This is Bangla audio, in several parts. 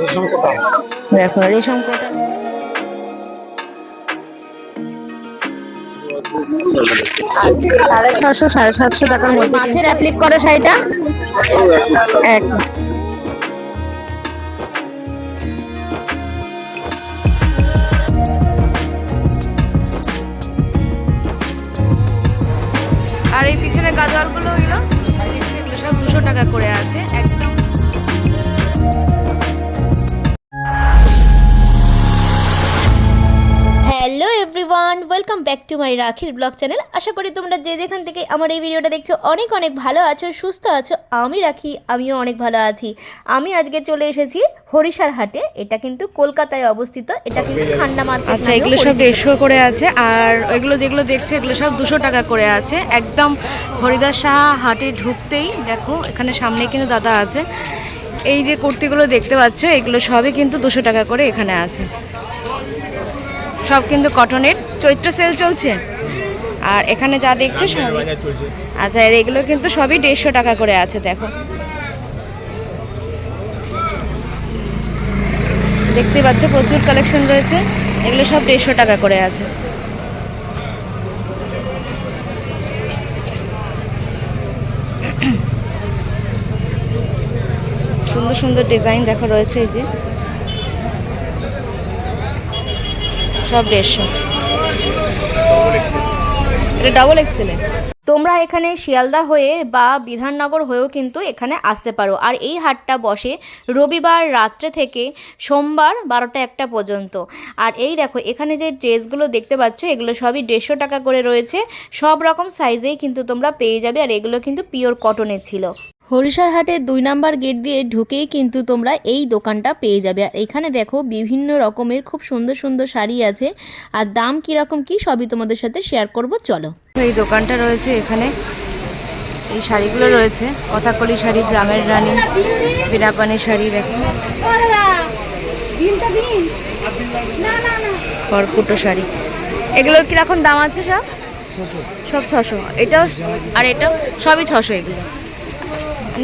রেশম কোটা। দেখো রেশম কোটা। সাড়ে ছশো সাড়ে সাতশো টাকার মধ্যে। মাছের অ্যাপ্লিক করা শাড়িটা? এক। আর এই পিছনে গাজলগুলো ওইগুলো এগুলো সব দুশো টাকা করে আছে একদম। Everyone welcome back to my রাখির ব্লগ চ্যানেল আশা করি তোমরা যে যেখান থেকে আমার এই ভিডিওটা দেখছ অনেক অনেক ভালো আছো সুস্থ আছো। আমি রাখি আমিও অনেক ভালো আছি। আমি আজকে চলে এসেছি হরিশার হাটে। এটা কিন্তু কলকাতায় অবস্থিত। এটা কিন্তু ঠান্ডা মার্কেট আচ্ছা এগুলো সব দেড়শো করে আছে আর এগুলো যেগুলো দেখছ এগুলো সব দুশো টাকা করে আছে। একদম হরিদাস সাহা হাটে ঢুকতেই দেখো এখানে সামনে কিন্তু দাদা আছে। এই যে কুর্তিগুলো দেখতে পাচ্ছ এগুলো সবই কিন্তু দুশো টাকা করে এখানে আছে। সব কিন্তু কটনের চৈত্র সেল চলছে। আর এখানে যা দেখছ সবই। আচ্ছা আর এগুলো কিন্তু সবই দেড়শো টাকা করে আছে দেখো। দেখতে পাচ্ছ প্রচুর কালেকশন রয়েছে। এগুলো সব দেড়শো টাকা করে আছে। সুন্দর সুন্দর ডিজাইন দেখো রয়েছে এই যে। সব দেড়শো। এটা ডাবল এক্সেলে তোমরা এখানে শিয়ালদা হয়ে বা বিধাননগর হয়েও কিন্তু এখানে আসতে পারো। আর এই হাটটা বসে রবিবার রাত্রে থেকে সোমবার বারোটা একটা পর্যন্ত। আর এই দেখো এখানে যে ড্রেসগুলো দেখতে পাচ্ছ এগুলো সবই দেড়শো টাকা করে রয়েছে। সব রকম সাইজেই কিন্তু তোমরা পেয়ে যাবে। আর এগুলো কিন্তু পিওর কটনের ছিল। হরিশার হাটের দুই নাম্বার গেট দিয়ে ঢুকেই কিন্তু তোমরা এই দোকানটা পেয়ে যাবে। আর এখানে দেখো বিভিন্ন রকমের খুব সুন্দর সুন্দর শাড়ি আছে। আর দাম কীরকম কী সবই তোমাদের সাথে শেয়ার করব চলো। এই দোকানটা রয়েছে এখানে। এই শাড়িগুলো রয়েছে। কথাকলি শাড়ি গ্রামের রানী বিনাপানি শাড়ি দেখো। খড়কুটো শাড়ি। এগুলোর কীরকম দাম আছে সব? সব ছশো। এটাও আর এটাও সবই ছশো এগুলো।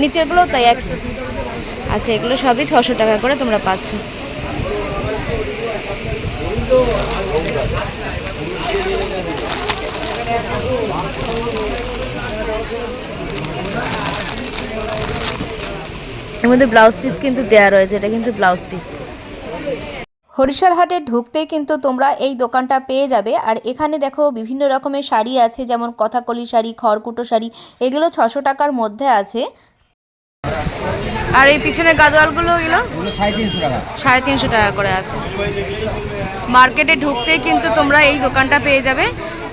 নিচেরগুলো তাই এক। আচ্ছা এগুলো সবই ছশো টাকা করে তোমরা পাচ্ছ। এর ব্লাউজ পিস কিন্তু দেয়া রয়েছে, এটা কিন্তু ব্লাউজ পিস হরিশার হাটে ঢুকতেই কিন্তু তোমরা এই দোকানটা পেয়ে যাবে। আর এখানে দেখো বিভিন্ন রকমের শাড়ি আছে, যেমন কথাকলি শাড়ি, খড়কুটো শাড়ি, এগুলো ছশো টাকার মধ্যে আছে। আর এই পিছনে গাদোয়ালগুলো এগুলো? সাড়ে তিনশো টাকা। সাড়ে তিনশো টাকা করে আছে। মার্কেটে ঢুকতেই কিন্তু তোমরা এই দোকানটা পেয়ে যাবে।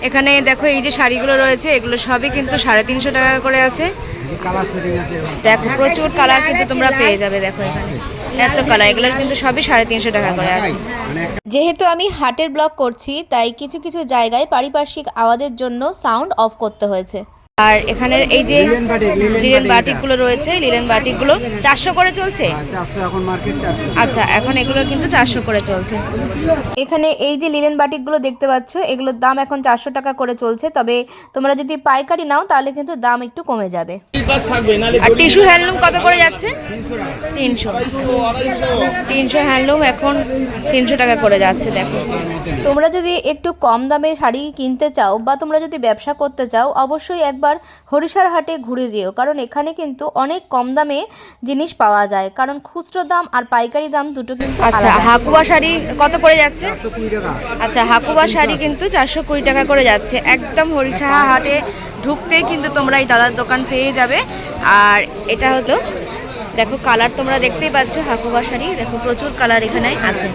এখানে দেখো এই যে শাড়িগুলো রয়েছে এগুলো সবই কিন্তু সাড়ে তিনশো টাকা করে আছে। দেখো প্রচুর কালার কিন্তু তোমরা পেয়ে যাবে দেখো এখানে। এত কালার এগুলোর কিন্তু সবই সাড়ে তিনশো টাকা করে আছে। যেহেতু আমি হাটের ব্লগ করছি তাই কিছু কিছু জায়গায় পারিপার্শ্বিক আওয়াজের জন্য সাউন্ড অফ করতে হয়েছে। আর এখানের এই যে linen batik, linen linen batik বাটিকগুলো রয়েছে লিলেন বাটিকগুলো চারশো করে চলছে? চারশো। আচ্ছা এখন এগুলো কিন্তু চারশো করে চলছে। এখানে এই যে লিলেন বাটিকগুলো দেখতে পাচ্ছ এগুলোর দাম এখন চারশো টাকা করে চলছে তবে তোমরা যদি পাইকারি নাও তাহলে কিন্তু দাম একটু কমে যাবে। আর টিস্যু হ্যান্ডলুম কত করে যাচ্ছে? তিনশো। তিনশো হ্যান্ডলুম এখন তিনশো টাকা করে যাচ্ছে দেখো। তোমরা যদি একটু কম দামে শাড়ি কিনতে চাও বা তোমরা যদি ব্যবসা করতে চাও অবশ্যই একবার হরিশার হাটে ঘুরে যেও কারণ এখানে কিন্তু অনেক কম দামে জিনিস পাওয়া যায়। কারণ খুচরো দাম আর পাইকারি দাম দুটো কিন্তু আচ্ছা। হাকুবা শাড়ি কত করে যাচ্ছে? আচ্ছা হাকুবা শাড়ি কিন্তু চারশো কুড়ি টাকা করে যাচ্ছে। একদম হরিষাহা হাটে ঢুকতেই কিন্তু তোমরা এই দাদার দোকান পেয়ে যাবে। আর এটা হলো দেখো কালার তোমরা দেখতেই পাচ্ছ হাকুবা শাড়ি। দেখো প্রচুর কালার এখানে আছে।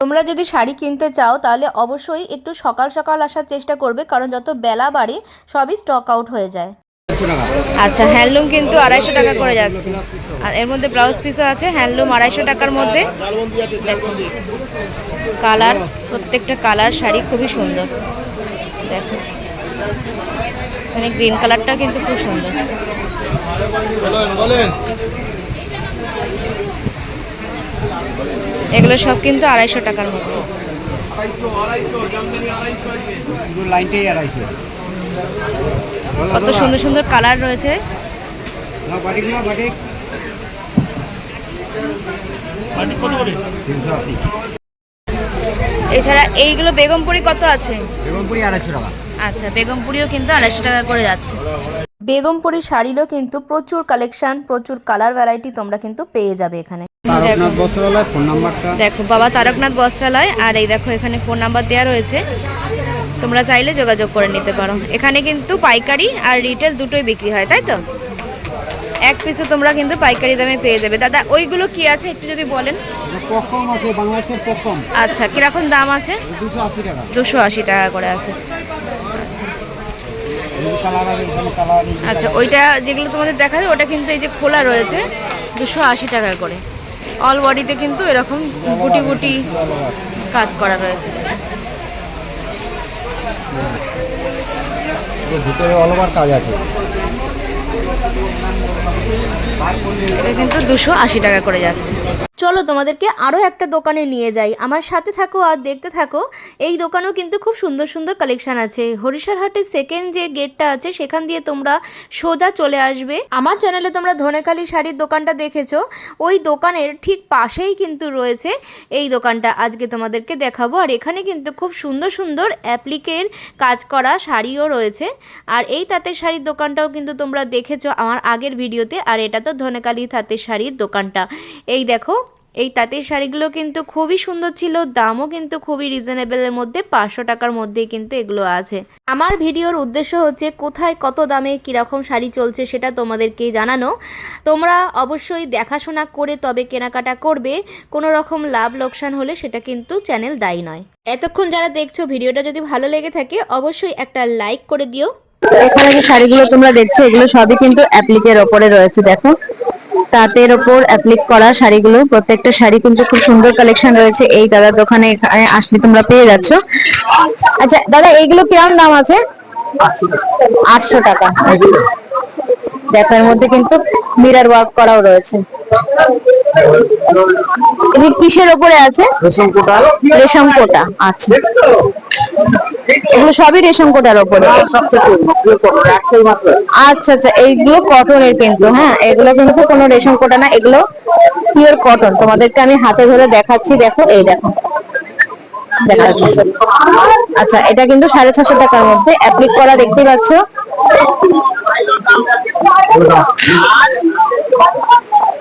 তোমরা যদি শাড়ি কিনতে চাও তাহলে অবশ্যই একটু সকাল সকাল আসার চেষ্টা করবে কারণ যত বেলা বাড়ে সবই স্টক আউট হয়ে যায়। আচ্ছা হ্যান্ডলুম কিন্তু আড়াইশো টাকা করে যাচ্ছে। আর এর মধ্যে ব্লাউজ পিসও আছে হ্যান্ডলুম আড়াইশো টাকার মধ্যে। কালার প্রত্যেকটা কালার শাড়ি খুবই সুন্দর। দেখো এখানে গ্রিন কালারটাও কিন্তু খুব সুন্দর। এগুলো সব কিন্তু আড়াইশো টাকার মধ্যে পুরো লাইনটাই আড়াইশো। কত সুন্দর সুন্দর কালার রয়েছে। এছাড়া এইগুলো বেগমপুরি কত আছে? বেগমপুরি আড়াইশো টাকা। আচ্ছা বেগমপুরিও কিন্তু আড়াইশো টাকা করে যাচ্ছে। বেগমপুরি শাড়িরও কিন্তু প্রচুর কালেকশন প্রচুর কালার ভ্যারাইটি তোমরা কিন্তু পেয়ে যাবে এখানে। তারকনাথ বস্ত্রালয় ফোন নাম্বারটা। দেখো বাবা তারকনাথ বস্ত্রালয় আর এই দেখো এখানে ফোন নাম্বার দেওয়া রয়েছে। তোমরা চাইলে যোগাযোগ করে নিতে পারো। এখানে কিন্তু পাইকারি আর রিটেল দুটোই বিক্রি হয় তাই তো? এক পিসও তোমরা কিন্তু পাইকারি দামে পেয়ে যাবে। দাদা ওইগুলো কি আছে একটু যদি বলেন? আছে বাংলাদেশের পকম। আচ্ছা কীরকম দাম আছে? দুশো আশি টাকা। করে আছে। আচ্ছা। আচ্ছা ওইটা যেগুলো তোমাদের দেখা যায় ওটা কিন্তু এই যে খোলা রয়েছে দুশো আশি টাকা করে। অল বডিতে কিন্তু এরকম গুটি গুটি কাজ করা রয়েছে ভিতরে অল ওভার কাজ আছে। এটা কিন্তু দুশো আশি টাকা করে যাচ্ছে। চলো তোমাদেরকে আরও একটা দোকানে নিয়ে যাই। আমার সাথে থাকো আর দেখতে থাকো। এই দোকানেও কিন্তু খুব সুন্দর সুন্দর কালেকশান আছে। হরিশার হাটের সেকেন্ড যে গেটটা আছে, সেখান দিয়ে তোমরা সোজা চলে আসবে। আমার চ্যানেলে তোমরা ধনেখালি শাড়ির দোকানটা দেখেছ। ওই দোকানের ঠিক পাশেই কিন্তু রয়েছে এই দোকানটা। আজকে তোমাদেরকে দেখাবো। আর এখানে কিন্তু খুব সুন্দর সুন্দর অ্যাপ্লিকের কাজ করা শাড়িও রয়েছে। আর এই তাঁতের শাড়ির দোকানটাও কিন্তু তোমরা দেখেছ আমার আগের ভিডিওতে। আর এটা তো ধনেকালি তাঁতের শাড়ির দোকানটা। এই দেখো এই তাঁতের শাড়িগুলো কিন্তু খুবই সুন্দর ছিল, দামও কিন্তু খুবই রিজনেবলের মধ্যে, পাঁচশো টাকার মধ্যেই কিন্তু এগুলো আছে। আমার ভিডিওর উদ্দেশ্য হচ্ছে কোথায় কত দামে কীরকম শাড়ি চলছে সেটা তোমাদেরকে জানানো। তোমরা অবশ্যই দেখাশোনা করে তবে কেনাকাটা করবে, কোনো রকম লাভ লোকসান হলে সেটা কিন্তু চ্যানেল দায়ী নয়। এতক্ষণ যারা দেখছ ভিডিওটা যদি ভালো লেগে থাকে, অবশ্যই একটা লাইক করে দিও। এখানে যে শাড়িগুলো তোমরা দেখছ, এগুলো সবই কিন্তু অ্যাপ্লিকের ওপরে রয়েছে, দেখো। তাঁতের ওপর অ্যাপ্লিক করা শাড়িগুলো। প্রত্যেকটা শাড়ি কিন্তু খুব সুন্দর কালেকশন রয়েছে। এই দাদার দোকানে এখানে আসলে তোমরা পেয়ে যাচ্ছ। আচ্ছা দাদা এইগুলো কিরম দাম আছে? আটশো টাকা। দেখো মধ্যে কিন্তু মিরার ওয়ার্ক করাও রয়েছে। কিসের ওপরে আছে? রেশম কোটা। রেশম কোটা আচ্ছা। এগুলো সবই রেশম কোটার ওপরে আচ্ছা আচ্ছা এইগুলো কটনের কিন্তু হ্যাঁ এগুলো কিন্তু কোনো রেশম কোটা না এগুলো পিওর কটন তোমাদেরকে আমি হাতে ধরে দেখাচ্ছি দেখো এই দেখো। আচ্ছা এটা কিন্তু সাড়ে ছশো টাকার মধ্যে অ্যাপ্লিক করা দেখতে পাচ্ছ।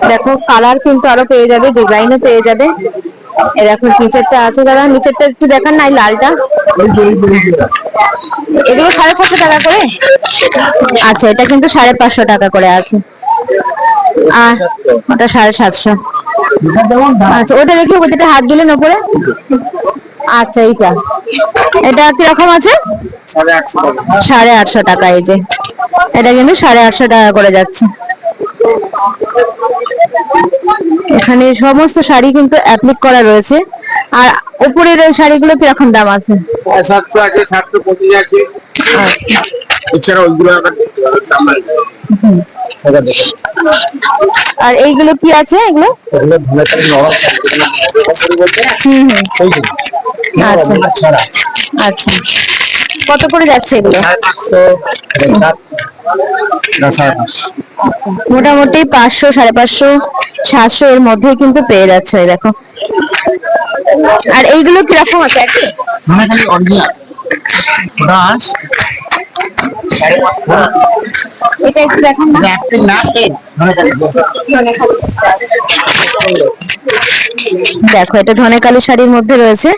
দেখো কালার কিন্তু আরও পেয়ে যাবে ডিজাইনও পেয়ে যাবে। এই দেখো নিচেরটা আছে দাদা, নিচেরটা একটু দেখান নাই লালটা। এগুলো সাড়ে ছশো টাকা করে? আচ্ছা এটা কিন্তু সাড়ে পাঁচশো টাকা করে আছে। আর ওটা সাড়ে সাতশো। আচ্ছা ওটা দেখি ওটা হাত দিলেন ওপরে আচ্ছা এইটা। এটা কীরকম আছে? সাড়ে আটশো টাকা, এই যে। এটা কিন্তু সাড়ে আটশো টাকা করে যাচ্ছে। এখানে সমস্ত শাড়ি কিন্তু অ্যাপ্লিক করা রয়েছে। আর উপরের ওই শাড়িগুলো কীরকম দাম আছে? সাতশো আছে সাতশো পঁচিশ আছে। আচ্ছা এছাড়া ওইগুলো দাম আছে আর এইগুলো কি আছে এগুলো? আচ্ছা। আচ্ছা। কত করে যাচ্ছে এগুলো? পাঁচশো মোটামুটি পাঁচশো সাড়ে পাঁচশো। সাতশো এর মধ্যেই কিন্তু পেয়ে যাচ্ছে দেখো। আর এইগুলো কীরকম আছে? একই পাঁচশো এটা একটু দেখান দেখো এটা ধনেকালি শাড়ির মধ্যে রয়েছে।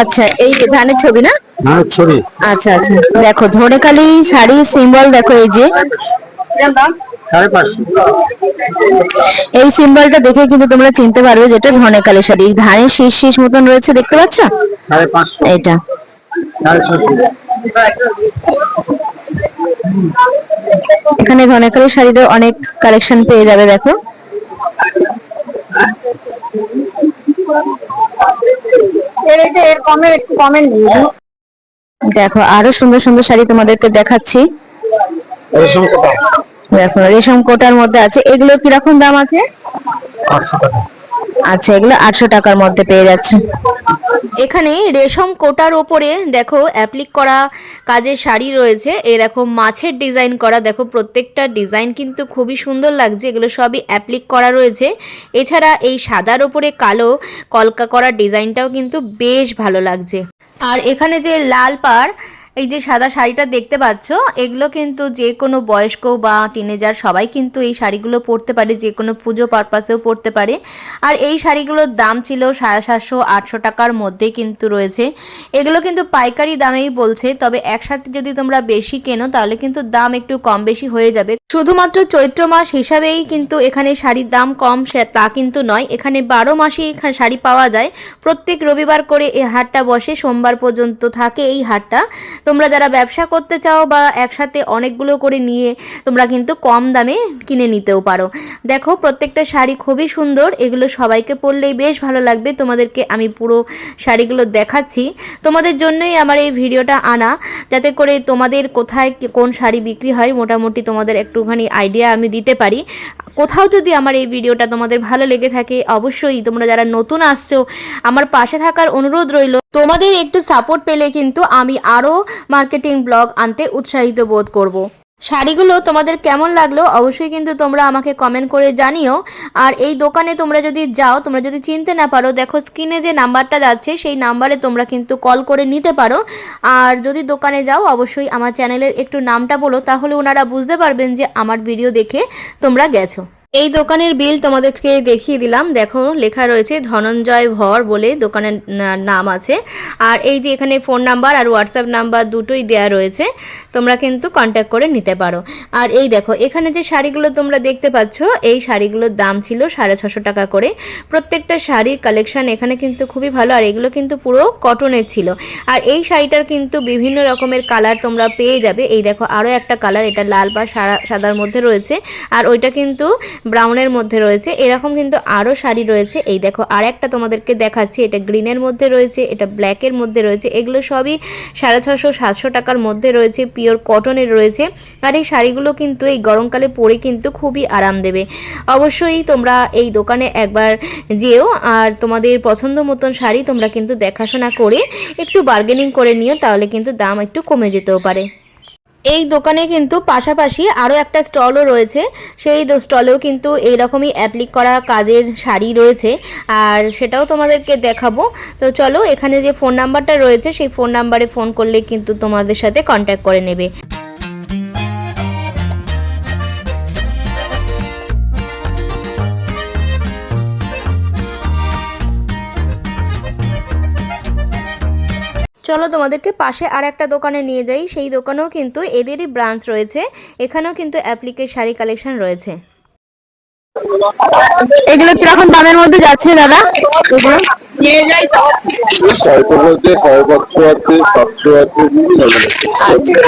আচ্ছা এই যে ধানের ছবি না? আচ্ছা আচ্ছা। দেখো ধনেকালি শাড়ির সিম্বল দেখো এই যে। এই সিম্বলটা দেখে কিন্তু তোমরা চিনতে পারবে যেটা ধনেকালি শাড়ি। ধানের শীষ শীষ মতন রয়েছে দেখতে পাচ্ছ? ছশো। এখানে ধনেকালি শাড়িরও অনেক কালেকশন পেয়ে যাবে দেখো। দেখো আরও সুন্দর সুন্দর শাড়ি তোমাদেরকে দেখাচ্ছি। রেশম কোটা। দেখো রেশম কোটার মধ্যে আছে। এগুলো কীরকম দাম আছে? আচ্ছা এগুলো আটশো টাকার মধ্যে পেয়ে যাচ্ছে। এখানে রেশম কোটার ওপরে দেখো অ্যাপ্লিক করা কাজের শাড়ি রয়েছে। এই দেখো মাছের ডিজাইন করা। দেখো প্রত্যেকটা ডিজাইন কিন্তু খুবই সুন্দর লাগছে। এগুলো সবই অ্যাপ্লিক করা রয়েছে। এছাড়া এই সাদার ওপরে কালো কলকা করা ডিজাইনটাও কিন্তু বেশ ভালো লাগছে। আর এখানে যে লাল পাড় এই যে সাদা শাড়িটা দেখতে পাচ্ছ, এগুলো কিন্তু যে কোনো বয়স্ক বা টিনেজার সবাই কিন্তু এই শাড়িগুলো পরতে পারে, যে কোনো পুজো পারপাসেও পরতে পারে। আর এই শাড়িগুলোর দাম ছিল সাড়ে সাতশো, আটশো টাকার মধ্যেই কিন্তু রয়েছে। এগুলো কিন্তু পাইকারি দামেই বলছে, তবে একসাথে যদি তোমরা বেশি কেনো, তাহলে কিন্তু দাম একটু কম বেশি হয়ে যাবে। শুধুমাত্র চৈত্র মাস হিসাবেই কিন্তু এখানে শাড়ির দাম কম তা কিন্তু নয়। এখানে বারো মাসেই এখানে শাড়ি পাওয়া যায়। প্রত্যেক রবিবার করে এই হাটটা বসে, সোমবার পর্যন্ত থাকে এই হাটটা। তোমরা যারা ব্যবসা করতে চাও বা একসাথে অনেকগুলো করে নিয়ে তোমরা কিন্তু কম দামে কিনে নিতেও পারো। দেখো, প্রত্যেকটা শাড়ি খুবই সুন্দর, এগুলো সবাইকে পরলেই বেশ ভালো লাগবে। তোমাদেরকে আমি পুরো শাড়িগুলো দেখাচ্ছি। তোমাদের জন্যই আমার এই ভিডিওটা আনা, যাতে করে তোমাদের কোথায় কোন শাড়ি বিক্রি হয়, মোটামুটি তোমাদের একটুখানি আইডিয়া আমি দিতে পারি। কোথাও যদি আমার এই ভিডিওটা তোমাদের ভালো লেগে থাকে, অবশ্যই তোমরা যারা নতুন আসছো, আমার পাশে থাকার অনুরোধ রইল তোমাদের একটু সাপোর্ট পেলে কিন্তু আমি আরও মার্কেটিং ব্লগ আনতে উৎসাহিত বোধ করব। শাড়িগুলো তোমাদের কেমন লাগল অবশ্যই কিন্তু তোমরা আমাকে কমেন্ট করে জানিও। আর এই দোকানে তোমরা যদি যাও, তোমরা যদি চিনতে না পারো, দেখো স্ক্রিনে যে নাম্বারটা যাচ্ছে, সেই নাম্বারে তোমরা কিন্তু কল করে নিতে পারো। আর যদি দোকানে যাও, অবশ্যই আমার চ্যানেলের একটু নামটা বলো, তাহলে ওনারা বুঝতে পারবেন যে আমার ভিডিও দেখে তোমরা গেছো। এই দোকানের বিল তোমাদেরকে দেখিয়ে দিলাম। দেখো, লেখা রয়েছে ধনঞ্জয় ভর বলে দোকানের নাম আছে। আর এই যে এখানে ফোন নাম্বার আর হোয়াটসঅ্যাপ নাম্বার দুটোই দেয়া রয়েছে। তোমরা কিন্তু কন্ট্যাক্ট করে নিতে পারো। আর এই দেখো, এখানে যে শাড়িগুলো তোমরা দেখতে পাচ্ছ, এই শাড়িগুলোর দাম ছিল সাড়ে ছশো টাকা করে। প্রত্যেকটা শাড়ির কালেকশান এখানে কিন্তু খুবই ভালো, আর এগুলো কিন্তু পুরো কটনের ছিল। আর এই শাড়িটার কিন্তু বিভিন্ন রকমের কালার তোমরা পেয়ে যাবে। এই দেখো, আরও একটা কালার এটা লাল বা সাদা- সাদার মধ্যে রয়েছে। আর ওইটা কিন্তু ব্রাউনের মধ্যে রয়েছে। এরকম কিন্তু আরও শাড়ি রয়েছে। এই দেখো আর একটা তোমাদেরকে দেখাচ্ছি। এটা গ্রিনের মধ্যে রয়েছে, এটা ব্ল্যাকের মধ্যে রয়েছে। এগুলো সবই সাড়ে ছশো সাতশো টাকার মধ্যে রয়েছে, পিওর কটনের রয়েছে। আর এই শাড়িগুলো কিন্তু এই গরমকালে পরে কিন্তু খুবই আরাম দেবে। অবশ্যই তোমরা এই দোকানে একবার যেও, আর তোমাদের পছন্দ মতন শাড়ি তোমরা কিন্তু দেখাশোনা করে একটু বার্গেনিং করে নিও, তাহলে কিন্তু দাম একটু কমে যেতেও পারে। এই দোকানে কিন্তু পাশাপাশি আরও একটা স্টলও রয়েছে। সেই স্টলেও কিন্তু এইরকমই অ্যাপ্লিক করা কাজের শাড়ি রয়েছে। আর সেটাও তোমাদেরকে দেখাবো। তো চলো, এখানে যে ফোন নাম্বারটা রয়েছে, সেই ফোন নাম্বারে ফোন করলে কিন্তু তোমাদের সাথে কন্ট্যাক্ট করে নেবে। চলো তোমাদেরকে পাশে আর একটা দোকানে নিয়ে যাই। সেই দোকানেও কিন্তু এদেরই ব্রাঞ্চ রয়েছে। এখানেও কিন্তু অ্যাপ্লিকের শাড়ি কালেকশন রয়েছে। এগুলো কীরকম দামের মধ্যে যাচ্ছে দাদা।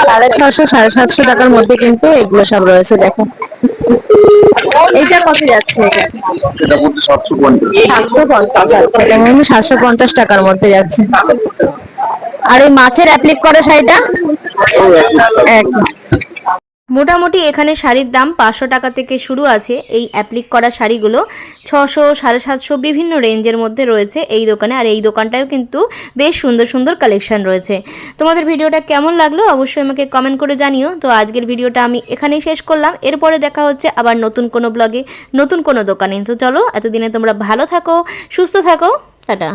সাড়ে ছশো, সাড়ে সাতশো টাকার মধ্যে কিন্তু এগুলো সব রয়েছে, দেখো। যাচ্ছে এটা কিন্তু সাতশো পঞ্চাশ টাকার মধ্যে যাচ্ছে। আর ওই মাছের অ্যাপ্লিক করা শাড়িটা? মোটামুটি এখানে শাড়ির দাম পাঁচশো টাকা থেকে শুরু আছে। এই অ্যাপ্লিক করা শাড়িগুলো ছশো সাড়ে সাতশো বিভিন্ন রেঞ্জের মধ্যে রয়েছে এই দোকানে। আর এই দোকানটাও কিন্তু বেশ সুন্দর সুন্দর কালেকশন রয়েছে। তোমাদের ভিডিওটা কেমন লাগল অবশ্যই আমাকে কমেন্ট করে জানিও। তো আজকের ভিডিওটা আমি এখানেই শেষ করলাম। এরপরে দেখা হচ্ছে আবার নতুন কোনো ব্লগে নতুন কোনো দোকানে। তো চলো, এতদিনে তোমরা ভালো থাকো, সুস্থ থাকো। টাটা।